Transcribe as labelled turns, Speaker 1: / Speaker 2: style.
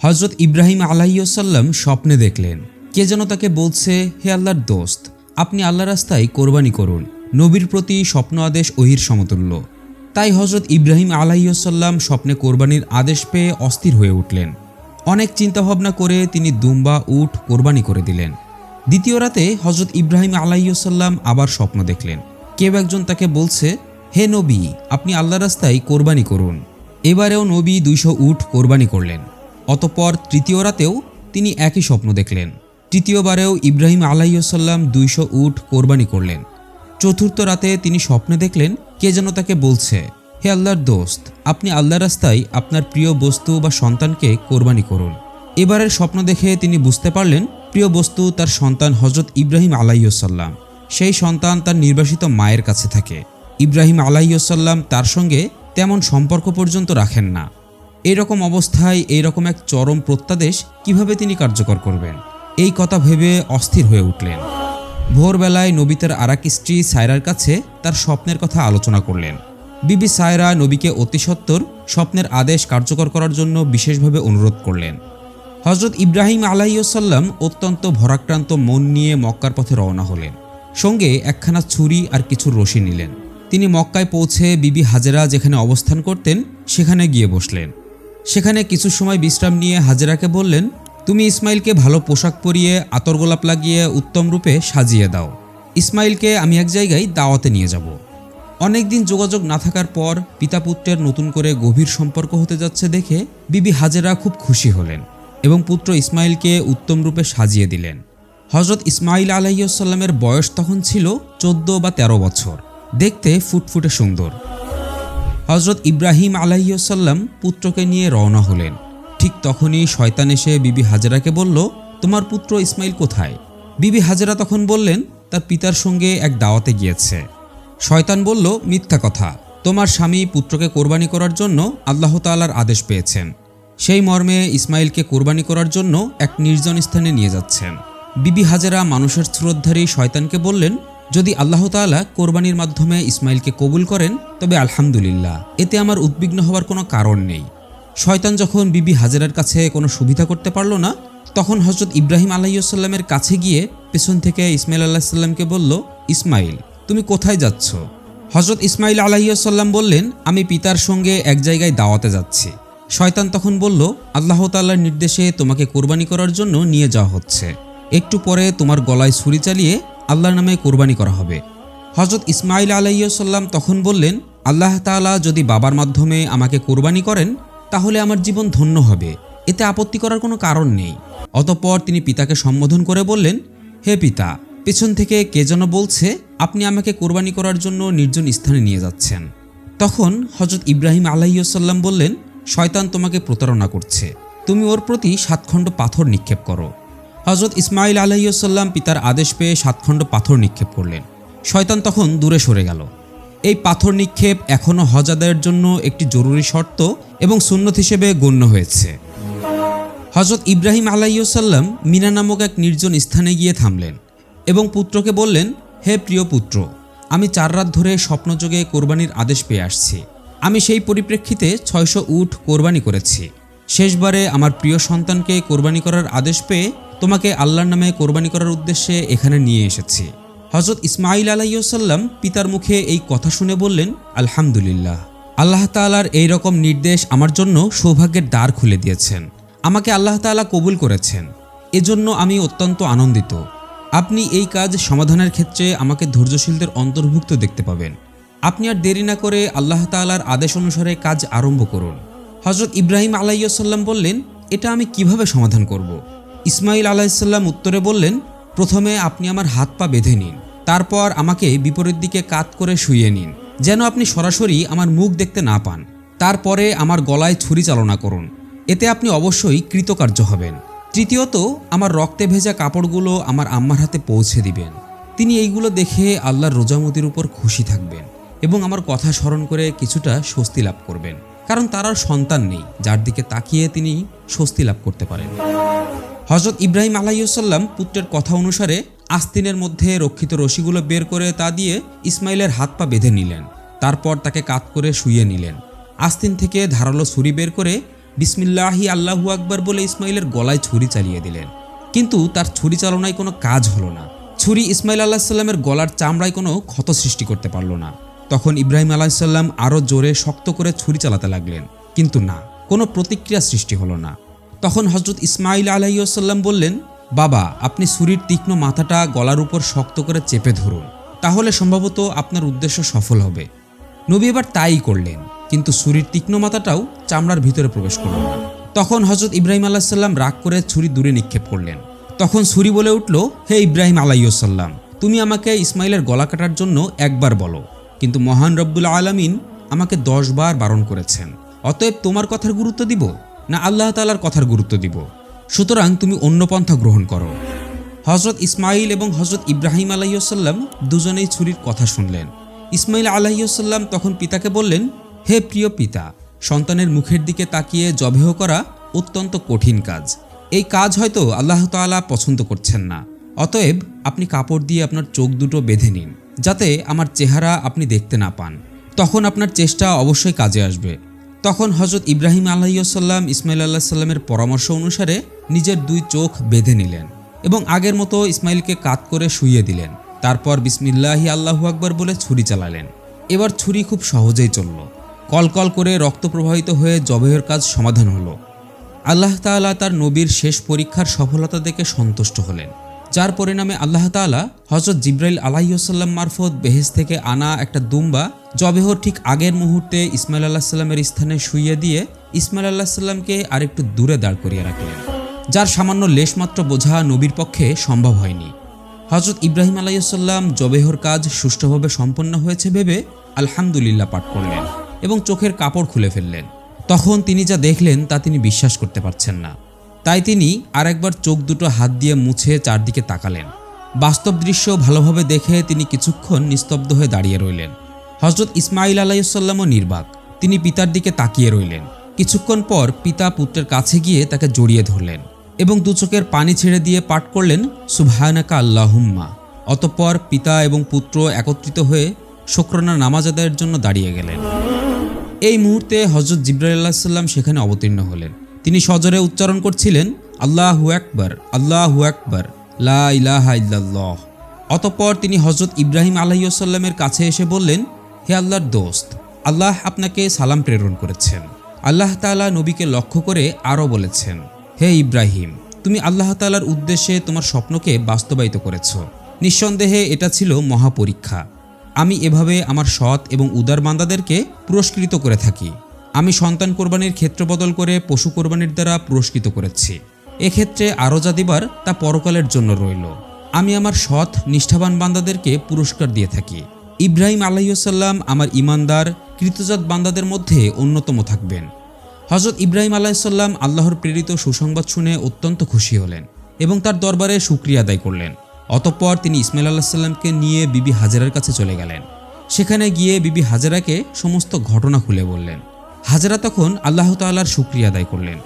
Speaker 1: হজরত ইব্রাহিম আলাইসাল্লাম স্বপ্নে দেখলেন। কে যেন তাকে বলছে, হে আল্লাহর দোস্ত, আপনি আল্লাহ রাস্তায় কোরবানি করুন। নবীর প্রতি স্বপ্ন আদেশ ওহির সমতুল্য। তাই হজরত ইব্রাহিম আলাইসাল্লাম স্বপ্নে কোরবানির আদেশ পেয়ে অস্থির হয়ে উঠলেন। অনেক চিন্তাভাবনা করে তিনি দুম্বা, উট কোরবানি করে দিলেন। দ্বিতীয় রাতে হজরত ইব্রাহিম আলাইসাল্লাম আবার স্বপ্ন দেখলেন। কেউ একজন তাকে বলছে, হে নবী, আপনি আল্লাহ রাস্তায় কোরবানি করুন। এবারেও নবী দুইশো উট কোরবানি করলেন। অতপর তৃতীয় রাতেও তিনি একই স্বপ্ন দেখলেন। তৃতীয়বারেও ইব্রাহিম আলাইসাল্লাম দুইশো উট কোরবানি করলেন। চতুর্থ রাতে তিনি স্বপ্নে দেখলেন, কে যেন তাকে বলছে, হে আল্লাহর দোস্ত, আপনি আল্লাহ রাস্তায় আপনার প্রিয় বস্তু বা সন্তানকে কোরবানি করুন। এবারের স্বপ্ন দেখে তিনি বুঝতে পারলেন, প্রিয় বস্তু তার সন্তান হজরত ইব্রাহিম আলাইসাল্লাম সেই সন্তান তার নির্বাসিত মায়ের কাছে থাকে। ইব্রাহিম আলাইসাল্লাম তার সঙ্গে তেমন সম্পর্ক পর্যন্ত রাখেন না। এইরকম অবস্থায় এইরকম এক চরম প্রত্যাদেশ কীভাবে তিনি কার্যকর করবেন? এই কথা ভেবে অস্থির হয়ে উঠলেন। ভোরবেলায় নবী তার আরাক স্ত্রী সায়রার কাছে তার স্বপ্নের কথা আলোচনা করলেন। বিবি সায়রা নবীকে অতি সত্বর স্বপ্নের আদেশ কার্যকর করার জন্য বিশেষভাবে অনুরোধ করলেন। হজরত ইব্রাহিম আলাইসাল্লাম অত্যন্ত ভরাক্রান্ত মন নিয়ে মক্কার পথে রওনা হলেন। সঙ্গে একখানা ছুরি আর কিছু রশি নিলেন। তিনি মক্কায় পৌঁছে বিবি হাজেরা যেখানে অবস্থান করতেন, সেখানে গিয়ে বসলেন। সেখানে কিছু সময় বিশ্রাম নিয়ে হাজেরাকে বললেন, তুমি ইসমাইলকে ভালো পোশাক পরিয়ে আতর গোলাপ লাগিয়ে, উত্তম রূপে সাজিয়ে দাও। ইসমাইলকে আমি এক জায়গায় দাওয়াতে নিয়ে যাব। অনেকদিন যোগাযোগ না থাকার পর পিতা পুত্রের নতুন করে গভীর সম্পর্ক হতে যাচ্ছে দেখে বিবি হাজেরা খুব খুশি হলেন এবং পুত্র ইসমাইলকে উত্তম রূপে সাজিয়ে দিলেন। হজরত ইসমাইল আলাইসাল্লামের বয়স তখন ছিল চোদ্দ বা ১৩ বছর। দেখতে ফুটফুটে সুন্দর। হজরত ইব্রাহিম আলাইসাল্লাম পুত্রকে নিয়ে রওনা হলেন। ঠিক তখনই শয়তান এসে বিবি হাজেরাকে বলল, তোমার পুত্র ইসমাইল কোথায়? বিবি হাজেরা তখন বললেন, তার পিতার সঙ্গে এক দাওয়াতে গিয়েছে। শয়তান বলল, মিথ্যা কথা। তোমার স্বামী পুত্রকে কোরবানি করার জন্য আল্লাহ তাআলার আদেশ পেয়েছেন। সেই মর্মে ইসমাইলকে কোরবানি করার জন্য এক নির্জন স্থানে নিয়ে যাচ্ছেন। বিবি হাজারা মানুষের শ্রদ্ধারী শয়তানকে বললেন যদি আল্লাহ তাআলা কোরবানির মাধ্যমে ইসমাইলকে কবুল করেন, তবে আলহামদুলিল্লাহ, এতে আমার উদ্বিগ্ন হওয়ার কোনো কারণ নেই। শয়তান যখন বিবি হাজেরার কাছে কোনো সুবিধা করতে পারল না, তখন হজরত ইব্রাহিম আলাইসাল্লামের কাছে গিয়ে পেছন থেকে ইসমাইল আল্লাহিসাল্লামকে বলল ইসমাইল তুমি কোথায় যাচ্ছ? হজরত ইসমাইল আলাইসাল্লাম বললেন, আমি পিতার সঙ্গে এক জায়গায় দাওয়াতে যাচ্ছি। শয়তান তখন বলল, আল্লাহ তাল্লার নির্দেশে তোমাকে কোরবানি করার জন্য নিয়ে যাওয়া হচ্ছে। একটু পরে তোমার গলায় ছুরি চালিয়ে আল্লাহর নামে কোরবানি করা হবে। হজরত ইসমাইল আলাইসাল্লাম তখন বললেন, আল্লাহ তাআলা যদি বাবার মাধ্যমে আমাকে কোরবানি করেন, তাহলে আমার জীবন ধন্য হবে। এতে আপত্তি করার কোনো কারণ নেই। অতঃপর তিনি পিতাকে সম্বোধন করে বললেন, হে পিতা, পেছন থেকে কে যেন বলছে, আপনি আমাকে কোরবানি করার জন্য নির্জন স্থানে নিয়ে যাচ্ছেন। তখন হজরত ইব্রাহিম আলাইসাল্লাম বললেন, শয়তান তোমাকে প্রতারণা করছে। তুমি ওর প্রতি সাতখণ্ড পাথর নিক্ষেপ করো। হজরত ইসমাইল আলাইসাল্লাম পিতার আদেশ পেয়ে সাতখণ্ড পাথর নিক্ষেপ করলেন। শয়তান তখন দূরে সরে গেল। এই পাথর নিক্ষেপ এখনও হজ আদায়ের জন্য একটি জরুরি শর্ত এবং সুন্নত হিসেবে গণ্য হয়েছে। হজরত ইব্রাহিম আলাইসাল্লাম মিনা নামক এক নির্জন স্থানে গিয়ে থামলেন এবং পুত্রকে বললেন, হে প্রিয় পুত্র, আমি চার রাত ধরে স্বপ্নযোগে কোরবানির আদেশ পেয়ে আসছি। আমি সেই পরিপ্রেক্ষিতে ছয়শো উঠ কোরবানি করেছি। শেষবারে আমার প্রিয় সন্তানকে কোরবানি করার আদেশ পেয়ে তোমাকে আল্লাহর নামে কোরবানি করার উদ্দেশ্যে এখানে নিয়ে এসেছি। হজরত ইসমাইল আলাইসাল্লাম পিতার মুখে এই কথা শুনে বললেন, আলহামদুলিল্লাহ। আল্লাহ তালার এই রকম নির্দেশ আমার জন্য সৌভাগ্যের দ্বার খুলে দিয়েছেন। আমাকে আল্লাহ তাআলা কবুল করেছেন। এজন্য আমি অত্যন্ত আনন্দিত। আপনি এই কাজ সমাধানের ক্ষেত্রে আমাকে ধৈর্যশীলদের অন্তর্ভুক্ত দেখতে পাবেন। আপনি আর দেরি না করে আল্লাহ তাআলার আদেশ অনুসারে কাজ আরম্ভ করুন। হজরত ইব্রাহিম আলাইসাল্লাম বললেন, এটা আমি কীভাবে সমাধান করব। ইসমাইল আলাইসাল্লাম উত্তরে বললেন, প্রথমে আপনি আমার হাত পা বেঁধে নিন, তারপর আমাকে বিপরীত দিকে কাত করে শুইয়ে নিন, যেন আপনি সরাসরি আমার মুখ দেখতে না পান। তারপরে আমার গলায় ছুরি চালনা করুন, এতে আপনি অবশ্যই কৃতকার্য হবেন। তৃতীয়ত, আমার রক্তে ভেজা কাপড়গুলো আমার আম্মার হাতে পৌঁছে দিবেন। তিনি এইগুলো দেখে আল্লাহর রোজামতির উপর খুশি থাকবেন এবং আমার কথা স্মরণ করে কিছুটা স্বস্তি লাভ করবেন, কারণ তার আর সন্তান নেই, যার দিকে তাকিয়ে তিনি স্বস্তি লাভ করতে পারেন। হজরত ইব্রাহিম আলাইসাল্লাম পুত্রের কথা অনুসারে আস্তিনের মধ্যে রক্ষিত রশিগুলো বের করে তা দিয়ে ইসমাইলের হাত পা বেঁধে নিলেন। তারপর তাকে কাত করে শুইয়ে নিলেন। আস্তিন থেকে ধারালো ছুরি বের করে বিসমিল্লাহি আল্লাহু আকবার বলে ইসমাইলের গলায় ছুরি চালিয়ে দিলেন। কিন্তু তার ছুরি চালনায় কোনো কাজ হলো না। ছুরি ইসমাইল আল্লাহ সাল্লামের গলার চামড়ায় কোনো ক্ষত সৃষ্টি করতে পারল না। তখন ইব্রাহিম আলাহিসাল্লাম আরও জোরে শক্ত করে ছুরি চালাতে লাগলেন। কিন্তু না, কোনো প্রতিক্রিয়া সৃষ্টি হলো না। তখন হজরত ইসমাইল আলাইসাল্লাম বললেন, বাবা, আপনি ছুরির তীক্ষ্ণ মাথাটা গলার উপর শক্ত করে চেপে ধরুন, তাহলে সম্ভবত আপনার উদ্দেশ্য সফল হবে। নবী এবার তাই করলেন, কিন্তু ছুরির তীক্ষ্ণ মাথাটাও চামড়ার ভিতরে প্রবেশ করল না। তখন হজরত ইব্রাহিম আলাহিসাল্লাম রাগ করে ছুরি দূরে নিক্ষেপ করলেন। তখন ছুরি বলে উঠল, হে ইব্রাহিম আলাইসাল্লাম তুমি আমাকে ইসমাইলের গলা কাটার জন্য একবার বলো, কিন্তু মহান রব্বুল আলমিন আমাকে দশ বার বারণ করেছেন। অতএব তোমার কথার গুরুত্ব দিব? না আল্লাহ তালার কথার গুরুত্ব দিব। সুতরাং তুমি অন্য পন্থা গ্রহণ করো। হজরত ইসমাইল এবং হজরত ইব্রাহিম আলাইসাল্লাম দুজনেই ছুরির কথা শুনলেন। ইসমাইল আলাইসাল্লাম তখন পিতাকে বললেন, হে প্রিয় পিতা, সন্তানের মুখের দিকে তাকিয়ে জবেহ করা অত্যন্ত কঠিন কাজ। এই কাজ হয়তো আল্লাহ তাআলা পছন্দ করছেন না। অতএব আপনি কাপড় দিয়ে আপনার চোখ দুটো বেঁধে নিন, যাতে আমার চেহারা আপনি দেখতে না পান। তখন আপনার চেষ্টা অবশ্যই কাজে আসবে। তখন হজরত ইব্রাহিম আলাইসাল্লাম ইসমাইল আল্লাহ সাল্লামের পরামর্শ অনুসারে নিজের দুই চোখ বেঁধে নিলেন এবং আগের মতো ইসমাইলকে কাত করে শুইয়ে দিলেন। তারপর বিসমিল্লাহি আল্লাহু আকবর বলে ছুরি চালালেন। এবার ছুরি খুব সহজেই চলল। কলকল করে রক্ত প্রবাহিত হয়ে জবেহের কাজ সমাধান হলো। আল্লাহ তাআলা তার নবীর শেষ পরীক্ষার সফলতা দেখে সন্তুষ্ট হলেন। যার পরিণামে আল্লাহ তাআলা হজরত জিব্রাইল আলাইসাল্লাম মারফত বেহেজ থেকে আনা একটা দুম্বা জবেহ ঠিক আগের মুহূর্তে ইসমাইল আল্লাহ সাল্লামের স্থানে শুইয়ে দিয়ে ইসমাইল আল্লাহ সাল্লামকে আরেকটু দূরে দাঁড় করিয়ে রাখলেন, যার সামান্য লেশমাত্র বোঝা নবীর পক্ষে সম্ভব হয়নি। হজরত ইব্রাহিম আলাইসাল্লাম জবেহর কাজ সুষ্ঠুভাবে সম্পন্ন হয়েছে ভেবে আলহামদুলিল্লাহ পাঠ করলেন এবং চোখের কাপড় খুলে ফেললেন। তখন তিনি যা দেখলেন তা তিনি বিশ্বাস করতে পারছেন না। তাই তিনি আরেকবার চোখ দুটো হাত দিয়ে মুছে চারদিকে তাকালেন। বাস্তব দৃশ্য ভালোভাবে দেখে তিনি কিছুক্ষণ নিস্তব্ধ হয়ে দাঁড়িয়ে রইলেন। হজরত ইসমাইল আলাইসাল্লামও নির্বাক। তিনি পিতার দিকে তাকিয়ে রইলেন। কিছুক্ষণ পর পিতা পুত্রের কাছে গিয়ে তাকে জড়িয়ে ধরলেন এবং দু চোখের পানি ছেড়ে দিয়ে পাঠ করলেন, সুবহানাকা আল্লাহুম্মা। অতঃপর পিতা এবং পুত্র একত্রিত হয়ে শুক্রনা নামাজ আদায়ের জন্য দাঁড়িয়ে গেলেন। এই মুহূর্তে হজরত জিব্রাইল্লাহ সাল্লাম সেখানে অবতীর্ণ হলেন। তিনি সজরে উচ্চারণ করছিলেন, আল্লাহু আকবর আল্লাহু আকবর, লা ইলাহা ইল্লাল্লাহ। অতঃপর তিনি হজরত ইব্রাহিম আলাইসাল্লামের কাছে এসে বললেন, হে আল্লাহর দোস্ত, আল্লাহ আপনাকে সালাম প্রেরণ করেছেন। আল্লাহ তাআলা নবীকে লক্ষ্য করে আরও বলেছেন, হে ইব্রাহিম, তুমি আল্লাহ তাআলার উদ্দেশ্যে তোমার স্বপ্নকে বাস্তবায়িত করেছ। নিঃসন্দেহে এটা ছিল মহাপরীক্ষা। আমি এভাবে আমার সৎ এবং উদার বান্দাদেরকে পুরস্কৃত করে থাকি। আমি সন্তান কোরবানির ক্ষেত্র বদল করে পশু কোরবানির দ্বারা পুরস্কৃত করেছি। এক্ষেত্রে আরও যা দিবার তা পরকালের জন্য রইল। আমি আমার সৎ, নিষ্ঠাবান বান্দাদেরকে পুরস্কার দিয়ে থাকি। ইব্রাহিম আলাইসাল্লাম আমার ইমানদার কৃতজাত বান্দাদের মধ্যে অন্যতম থাকবেন। হজরত ইব্রাহিম আলাইসাল্লাম আল্লাহর প্রেরিত সুসংবাদ শুনে অত্যন্ত খুশি হলেন এবং তার দরবারে সুক্রিয়া আদায় করলেন। অতঃপর তিনি ইসমাইল আল্লাহ সাল্লামকে নিয়ে বিবি হাজারার কাছে চলে গেলেন। সেখানে গিয়ে বিবি হাজেরাকে সমস্ত ঘটনা খুলে বললেন। হাজারা তখন আল্লাহ তাল্লার শুক্রিয়া আদায় করলেন।